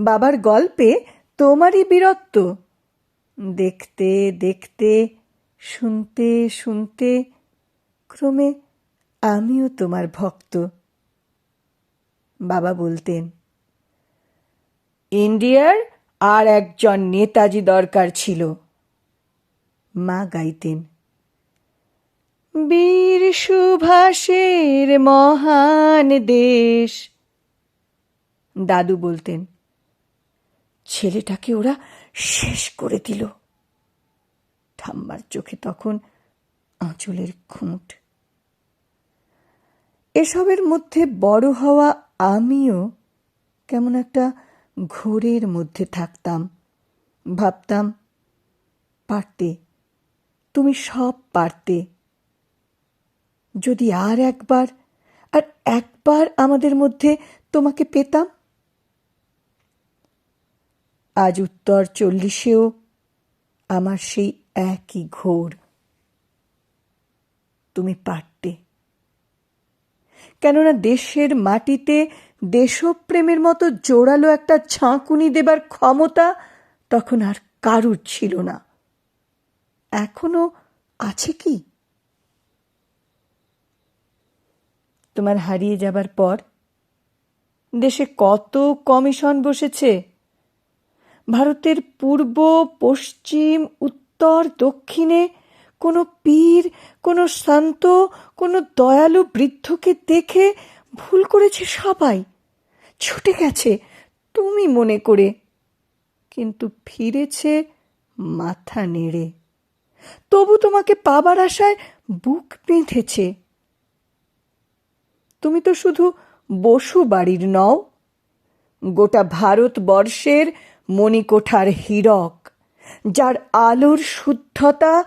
বাবার গল্পে তোমারই বীরত্ব। দেখতে দেখতে, শুনতে শুনতে, ক্রমে আমিও তোমার ভক্ত। বাবা বলতেন, ইন্ডিয়ার আর একজন নেতাজি দরকার ছিল। মা গাইতেন, বীর সুভাষের মহান দেশ। দাদু বলতেন ছেলেটাকে ওরা শেষ করে দিল। ঠাম্মার চোখে তখন আঁচলের খুঁট। এসবের মধ্যে বড় হওয়া আমিও কেমন একটা ঘোরের মধ্যে থাকতাম। ভাবতাম, পারতে, তুমি সব পারতে। যদি আর একবার আর একবার আমাদের মধ্যে তোমাকে পেতাম আজ উত্তর চল্লিশেও আমার সেই একই ঘোর। তুমি পারতে। কেননা দেশের মাটিতে দেশপ্রেমের মতো জোরালো একটা ঝাঁকুনি দেবার ক্ষমতা তখন আর কারুর ছিল না। এখনও আছে কি? তোমার হারিয়ে যাবার পর দেশে কত কমিশন বসেছে? ভারতের পূর্ব, পশ্চিম, উত্তর, দক্ষিণে কোনো পীর, কোনো শান্ত কোনো দয়ালু বৃদ্ধকে দেখে ভুল করেছে সবাই। ছুটে গেছে, তুমি মনে করে। কিন্তু ফিরেছে মাথা নেড়ে। তবু তোমাকে পাবার আশায় বুক বেঁধেছে। তুমি তো শুধু বসু বাড়ির নও, গোটা ভারতবর্ষের মণিকোঠার হীরক, যার আলোর শুদ্ধতা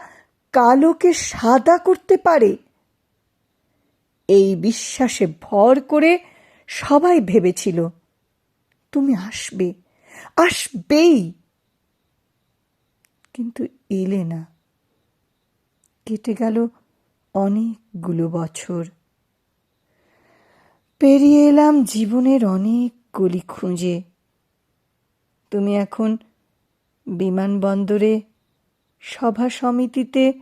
কালোকে সাদা করতে পারে। এই বিশ্বাসে ভর করে সবাই ভেবেছিল, তুমি আসবে, আসবেই। কিন্তু এলে না। কেটে গেল অনেকগুলো বছর। পেরিয়ে এলাম জীবনের অনেক গলি খুঁজে। তুমি এখন বিমানবন্দরে, সভা সমিতিতে,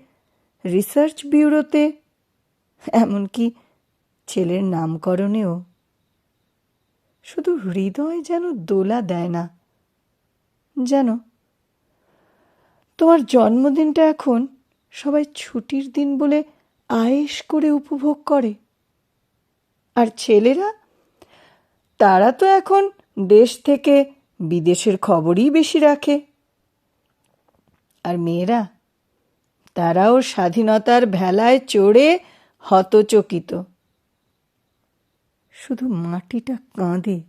রিসার্চ ব্যুরোতে, এমনকি ছেলের নামকরণেও। শুধু হৃদয় যেন দোলা দেয় না। যেন তোমার জন্মদিনটা এখন সবাই ছুটির দিন বলে আয়েস করে উপভোগ করে। আর ছেলেরা, তারা তো এখন দেশ থেকে বিদেশের খবরই বেশি রাখে। আর মেয়েরা, তারাও স্বাধীনতার ভেলায় চড়ে হতচকিত। শুধু মাটিটা কাঁদে,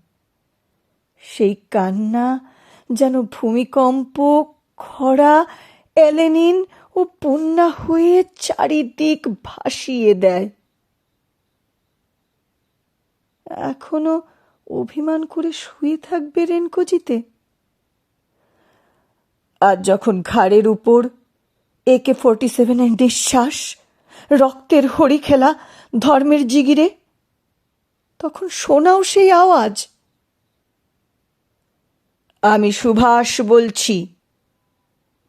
সেই কান্না যেন ভূমিকম্প, খরা, এলেনিন ও বন্যা হয়ে চারিদিক ভাসিয়ে দেয়। এখনও অভিমান করে শুয়ে থাকবে রেনকোজিতে? আর যখন ঘাড়ের উপর একে ফোরটি সেভেনের নিঃশ্বাস, রক্তের হরি খেলা, ধর্মের জিগিরে, তখন শোনাও সেই আওয়াজ। আমি সুভাষ বলছি,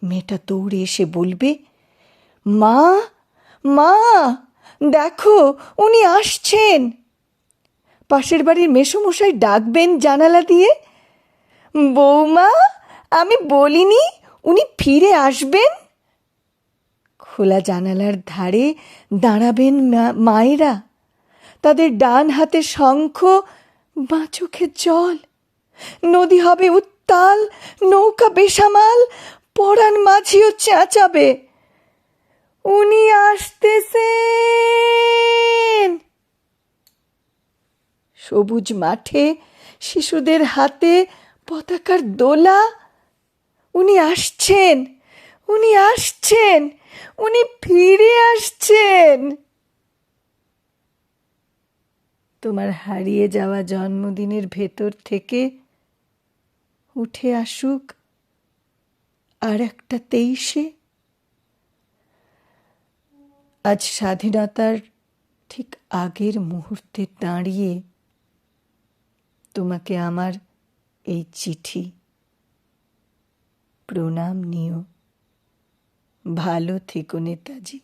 মেয়েটা দৌড়ে এসে বলবে, মা মা, দেখো, উনি আসছেন। পাশের বাড়ির মেসোমশাই ডাকবেন জানালা দিয়ে? বৌমা, আমি বলিনি উনি ফিরে আসবেন? খোলা জানালার ধারে দাঁড়াবেন মায়েরা। তাদের ডান হাতে শঙ্খ, বাঁ চোখে জল। নদী হবে উত্তাল, নৌকা বেসামাল, পরাণ মাঝিও চেঁচাবে। উনি আসতেছেন। সবুজ মাঠে, শিশুদের হাতে পতাকার দোলা। উনি আসছেন উনি আসছেন, উনি ফিরে আসছেন। তোমার হারিয়ে যাওয়া জন্মদিনের ভেতর থেকে উঠে আসুক আর একটা তেইশে। আজ স্বাধীনতার ঠিক আগের মুহূর্তে দাঁড়িয়ে তোমাকে আমার এই চিঠি। প্রণাম নিও। ভালো থেকো নেতাজি।